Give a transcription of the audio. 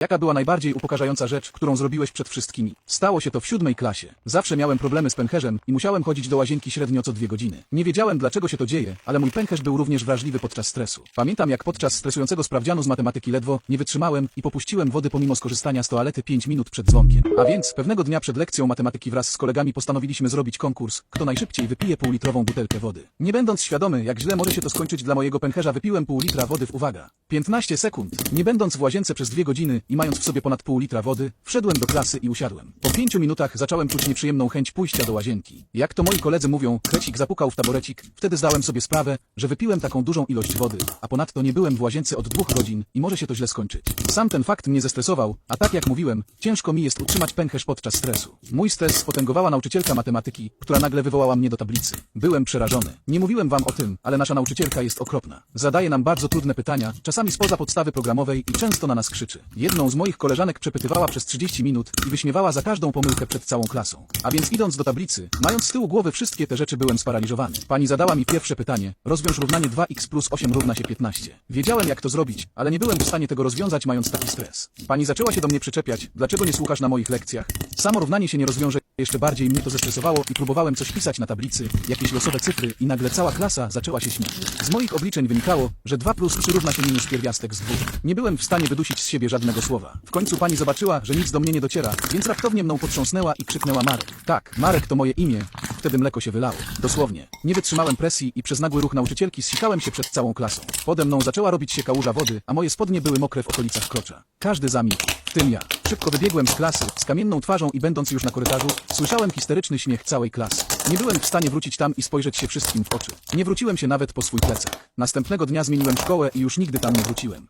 Jaka była najbardziej upokarzająca rzecz, którą zrobiłeś przed wszystkimi? Stało się to w siódmej klasie. Zawsze miałem problemy z pęcherzem i musiałem chodzić do łazienki średnio co dwie godziny. Nie wiedziałem dlaczego się to dzieje, ale mój pęcherz był również wrażliwy podczas stresu. Pamiętam jak podczas stresującego sprawdzianu z matematyki ledwo nie wytrzymałem i popuściłem wody pomimo skorzystania z toalety 5 minut przed dzwonkiem. A więc pewnego dnia przed lekcją matematyki wraz z kolegami postanowiliśmy zrobić konkurs, kto najszybciej wypije półlitrową butelkę wody. Nie będąc świadomy, jak źle może się to skończyć dla mojego pęcherza, wypiłem pół litra wody w uwaga. 15 sekund. Nie będąc w łazience przez dwie godziny i mając w sobie ponad pół litra wody, wszedłem do klasy i usiadłem. Po pięciu minutach zacząłem czuć nieprzyjemną chęć pójścia do łazienki. Jak to moi koledzy mówią, krecik zapukał w taborecik, wtedy zdałem sobie sprawę, że wypiłem taką dużą ilość wody, a ponadto nie byłem w łazience od dwóch godzin i może się to źle skończyć. Sam ten fakt mnie zestresował, a tak jak mówiłem, ciężko mi jest utrzymać pęcherz podczas stresu. Mój stres spotęgowała nauczycielka matematyki, która nagle wywołała mnie do tablicy. Byłem przerażony. Nie mówiłem wam o tym, ale nasza nauczycielka jest okropna. Zadaje nam bardzo trudne pytania, czasami spoza podstawy programowej i często na nas krzyczy. Jedną z moich koleżanek przepytywała przez 30 minut i wyśmiewała za każdą pomyłkę przed całą klasą. A więc idąc do tablicy, mając z tyłu głowy wszystkie te rzeczy byłem sparaliżowany. Pani zadała mi pierwsze pytanie. Rozwiąż równanie 2x plus 8 równa się 15. Wiedziałem jak to zrobić, ale nie byłem w stanie tego rozwiązać mając taki stres. Pani zaczęła się do mnie przyczepiać, dlaczego nie słuchasz na moich lekcjach. Samo równanie się nie rozwiąże, jeszcze bardziej mnie to zestresowało i próbowałem coś pisać na tablicy, jakieś losowe cyfry i nagle cała klasa zaczęła się śmiać. Z moich obliczeń wynikało, że 2 plus 3 równa się minus pierwiastek z 2. Nie byłem w stanie wydusić z siebie żadnego słowa. W końcu pani zobaczyła, że nic do mnie nie dociera, więc raptownie mną potrząsnęła i krzyknęła Marek. Tak, Marek to moje imię. Wtedy mleko się wylało. Dosłownie. Nie wytrzymałem presji i przez nagły ruch nauczycielki zsikałem się przed całą klasą. Pode mną zaczęła robić się kałuża wody, a moje spodnie były mokre w okolicach krocza. Każdy zamilkł, tym ja. Szybko wybiegłem z klasy, z kamienną twarzą i będąc już na korytarzu, słyszałem histeryczny śmiech całej klasy. Nie byłem w stanie wrócić tam i spojrzeć się wszystkim w oczy. Nie wróciłem się nawet po swój plecak. Następnego dnia zmieniłem szkołę i już nigdy tam nie wróciłem.